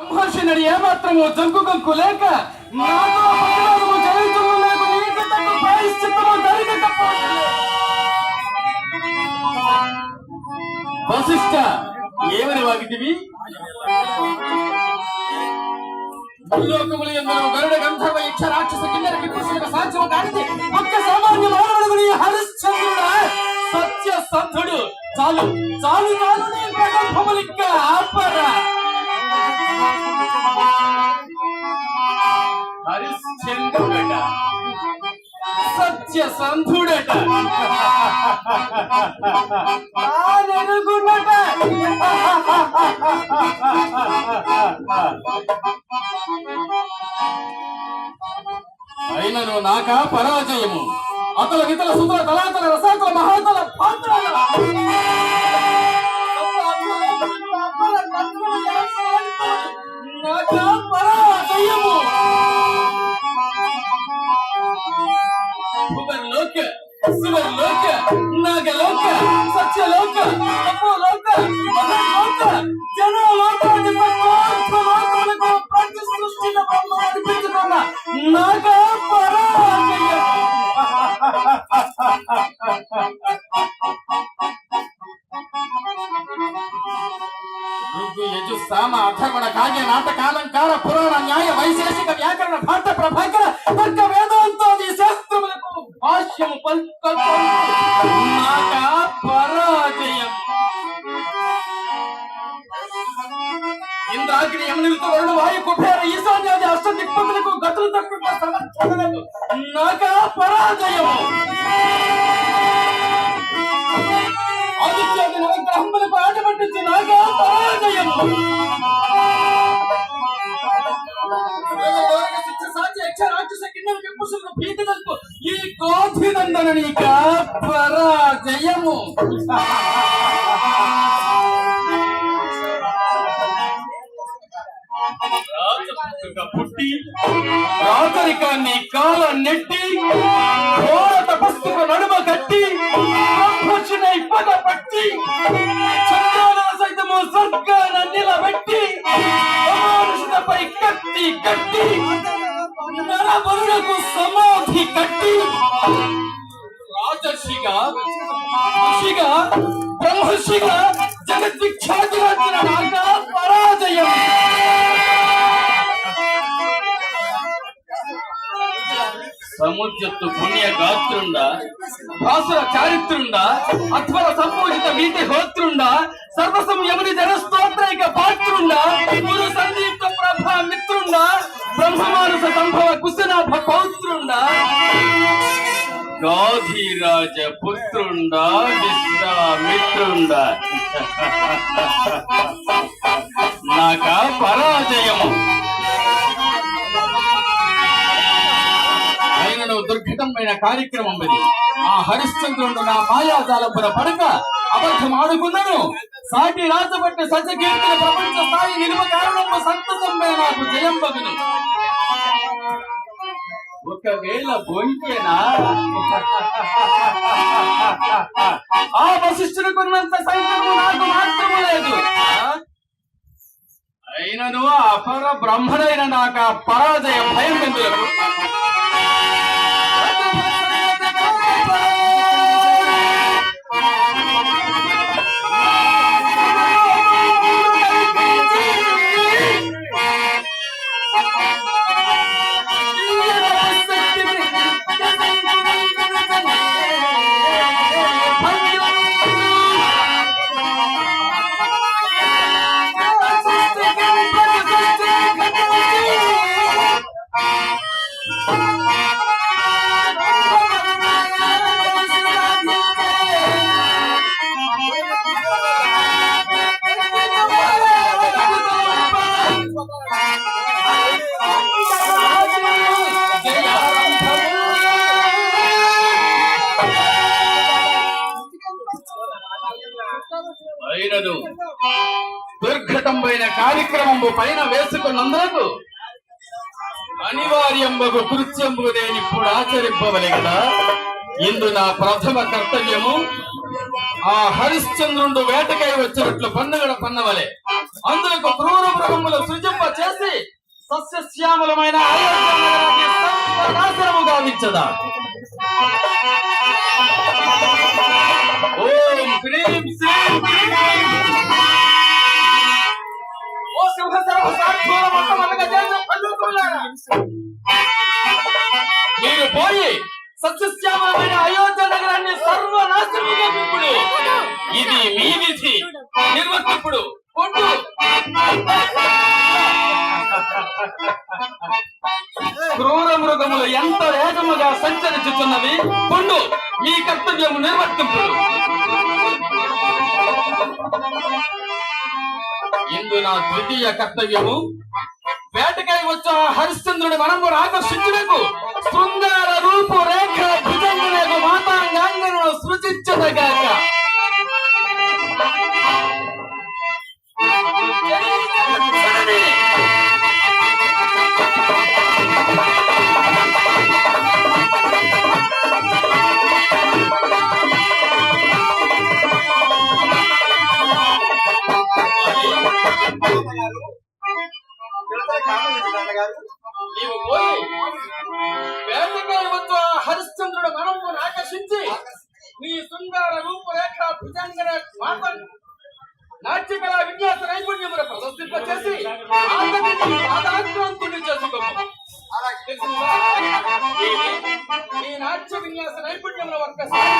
సంభాషణని ఏమాత్రము జంకు గంకు లేక నాతో జరుగుతున్న నాకు నీటి తట్టు ప్రాయశ్చిత్తము జరగకపోతే వశిష్ట ఏమని వాగితివి? భూలోకములు ఎందరూ గరుడ గంధర్వ యక్ష రాక్షస కిన్నెర కిప్పుసులకు సాధ్యము కానిది ఒక్క సామాన్య మానవుడు హరిశ్చంద్రుడా. సత్య సంధుడు చాలు చాలు చాలు నీ ప్రగల్భములిక్క సత్య సంధుడట. తానెరుగునట అయినను నాక పరాజయము. అతల వితల సుతల తలాతల రసాతల మహాతల పాత్రల ఋగ్గు యజు సామ అథర్వణ కావ్య నాటకాలంకార పురాణ న్యాయ వైశేషిక వ్యాకరణ భారత ప్రభాకర తర్క వేదాంతాది శాస్త్రములకు భాష్యము పల్కల్ప నాక ఇంద్రాగ్ని యమునితో వరుణ వాయు కుబేర ఈశాన్యాది అష్ట దిక్పతులకు గతులు తక్కువ సమర్థనలకు నాక పరాజయం. ఆదిత్యాది నవగ్రహములకు ఆట పట్టించి నాక పరాజయము ఈ కోధినందన నీక పరాజయము. పుట్టి రాచరికాన్ని కాల నెట్టి ఘోర తపస్సుకు నడుమ కట్టి బ్రహ్మచునై పద పట్టి చంద్రాల సైతము సర్గాన నిలబెట్టి అమానుషులపై కత్తి కట్టి నరవరులకు సమాధి కట్టి రాజర్షిగా ఋషిగా బ్రహ్మర్షిగా జగద్విఖ్యాతి నాక పరాజయం. సముద్రత్తు పుణ్య గాత్రుండా భాసుర చారిత్రుండా అధ్వర సంపూజిత వీటి హోత్రుండా సర్వసం యముని జన స్తోత్రైక పాత్రుండా గురు సందీప్త ప్రభ మిత్రుండా బ్రహ్మమానస సంభవ కుశనాభ పౌత్రుండా గాధిరాజ పుత్రుండా విశ్వామిత్రుండా. నాక పరాజయము. ఆయనను కార్యక్రమం ఇది. ఆ హరిశ్చంద్రుడు నా మాయాజాలపుర పడక అబద్ధం ఆడుకున్నాను. సాటి రాజపట్టి సత్యకీర్తిని ప్రపంచ స్థాయి నిలువ కారణము సంతసంపై నాకు జయం బగును ఒకవేళ బొంకేనా ఆ వశిష్ఠుడుకున్నంత సైన్యము నాకు మాత్రము లేదు. అయినను అపర బ్రహ్మడైన నాకు ఆ పరాజయ భయం ఎందులకు Thank you. అయినను దుర్ఘటమైన కార్యక్రమము పైన వేసుకున్నందుకు అనివార్యంబగు కృత్యంబు నేను ఇప్పుడు ఆచరింపవలే కదా ఇందు నా ప్రథమ కర్తవ్యము ఆ హరిశ్చంద్రుడు వేటకై వచ్చినట్లు పండుగడ పన్నవలే. అందులో క్రూర బ్రహ్మలు సృజింప చేసి సస్యశ్యామలమైన గావించదా? ఇది మీ విధి నిర్వర్తిప్పుడు పొట్టు క్రూర మృగములు ఎంత వేగముగా సంచరించుతున్నవి పొండు మీ కర్తవ్యము నిర్వర్తింపుడు. ఇందు నా ద్వితీయ కర్తవ్యము. వేటకై వచ్చే హరిశ్చంద్రుడి మనము ఆకర్షించుటకు నీవు పోయి వేటకై వచ్చే ఆ హరిశ్చంద్రుడి మనము ఆకర్షించి నీ సుందర రూపరేఖ భుజంగన మాత నాట్యకళ విన్యాస నైపుణ్యముల ప్రదర్శింప చేసి పాదాక్రాంతుని చేసుకోము తెలిసిందా? నీ నాట్య విన్యాస నైపుణ్యముల ఒక్కసారి